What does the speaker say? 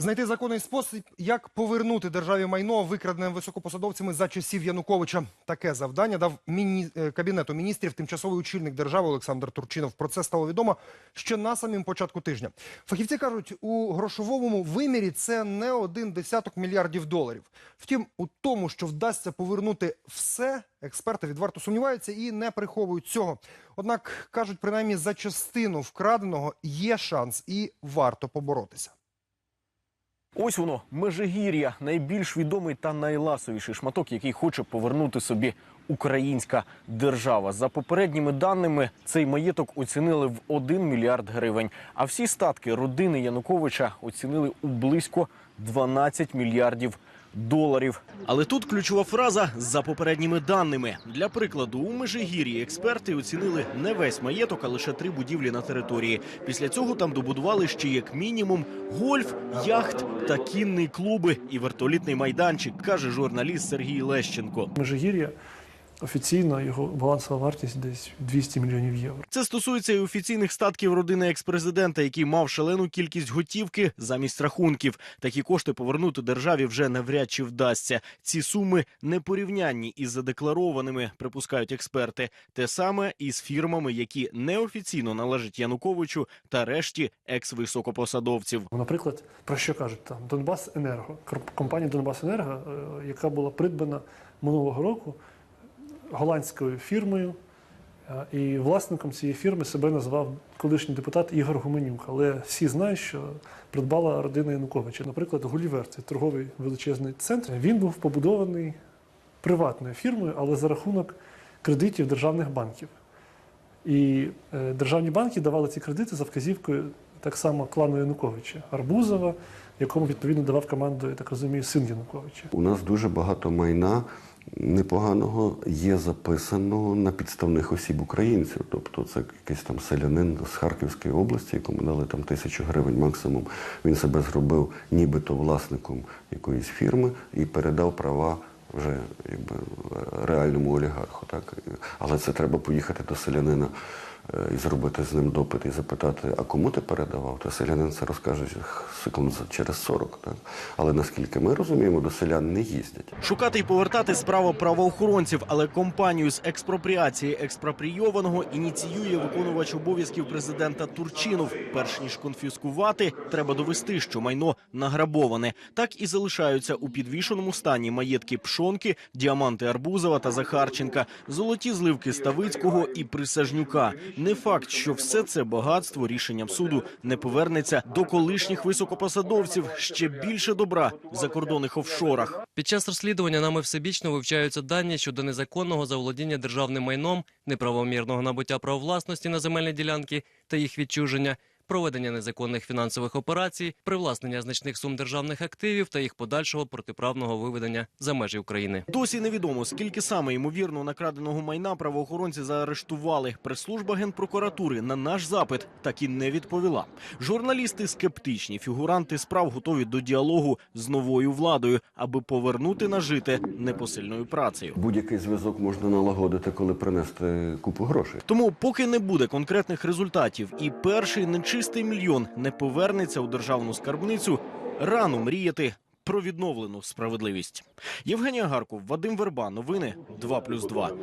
Знайти законний спосіб, як повернути державі майно, викрадене високопосадовцями за часів Януковича. Таке завдання дав міні... е, кабінету міністрів тимчасовий очільник держави Олександр Турчинов. Про це стало відомо ще на самім початку тижня. Фахівці кажуть, у грошовому вимірі це не один десяток мільярдів доларів. Втім, у тому, що вдасться повернути все, експерти відверто сумніваються і не приховують цього. Однак кажуть, принаймні за частину вкраденого є шанс і варто поборотися. Ось воно Межигір'я, найбільш відомий та найласовіший шматок, який хоче повернути собі українська держава. За попередніми даними, цей маєток оцінили в 1 мільярд гривень. А всі статки родини Януковича оцінили у близько 12 мільярдів доларів. Але тут ключова фраза за попередніми даними. Для прикладу, у Межигір'ї експерти оцінили не весь маєток, а лише три будівлі на території. Після цього там добудували ще як мінімум гольф, яхт та кінний клуби і вертолітний майданчик, каже журналіст Сергій Лещенко. Межигір'я офіційно його балансова вартість десь 200 мільйонів євро. Це стосується і офіційних статків родини експрезидента, який мав шалену кількість готівки замість рахунків. Такі кошти повернути державі вже навряд чи вдасться. Ці суми непорівнянні із задекларованими, припускають експерти. Те саме і з фірмами, які неофіційно належать Януковичу та решті екс-високопосадовців. Наприклад, про що кажуть там Донбас Енерго, компанія Донбас Енерго, е, яка була придбана минулого року голландською фірмою. е, І власником цієї фірми себе назвав колишній депутат Ігор Гуменюк. Але всі знають, що придбала родина Януковича. Наприклад, Гулівер, це торговий величезний центр. Він був побудований приватною фірмою, але за рахунок кредитів державних банків. І е, державні банки давали ці кредити за вказівкою так само клану Януковича Арбузова, якому відповідно давав команду, я так розумію, син Януковича. У нас дуже багато майна непоганого є записаного на підставних осіб українців. Тобто це якийсь там селянин з Харківської області, якому дали там тисячу гривень максимум. Він себе зробив нібито власником якоїсь фірми і передав права. Вже якби реальному олігарху, так але це треба поїхати до селянина е, і зробити з ним допит і запитати, а кому ти передавав? То селянин це розкаже секунд через 40, так але наскільки ми розуміємо, до селян не їздять. Шукати і повертати справа правоохоронців, але компанію з експропріації експропрійованого ініціює виконувач обов'язків президента Турчинов. Перш ніж конфіскувати, треба довести, що майно награбоване. Так і залишаються у підвішеному стані маєтки Пшонки, діаманти Арбузова та Захарченка, золоті зливки Ставицького і Присяжнюка. Не факт, що все це багатство рішенням суду не повернеться до колишніх високопосадовців. Ще більше добра в закордонних офшорах. Під час розслідування нами всебічно вивчаються дані щодо незаконного заволодіння державним майном, неправомірного набуття прав власності на земельні ділянки та їх відчуження, проведення незаконних фінансових операцій, привласнення значних сум державних активів та їх подальшого протиправного виведення за межі України. Досі невідомо, скільки саме ймовірно накраденого майна правоохоронці заарештували. Прес-служба генпрокуратури на наш запит так і не відповіла. Журналісти скептичні, фігуранти справ готові до діалогу з новою владою, аби повернути нажите непосильною працею. Будь-який зв'язок можна налагодити, коли принести купу грошей. Тому, поки не буде конкретних результатів, і перший нечистий мільйон не повернеться у державну скарбницю, рано мріяти про відновлену справедливість. Євгенія Гарков, Вадим Верба. Новини 2+,2.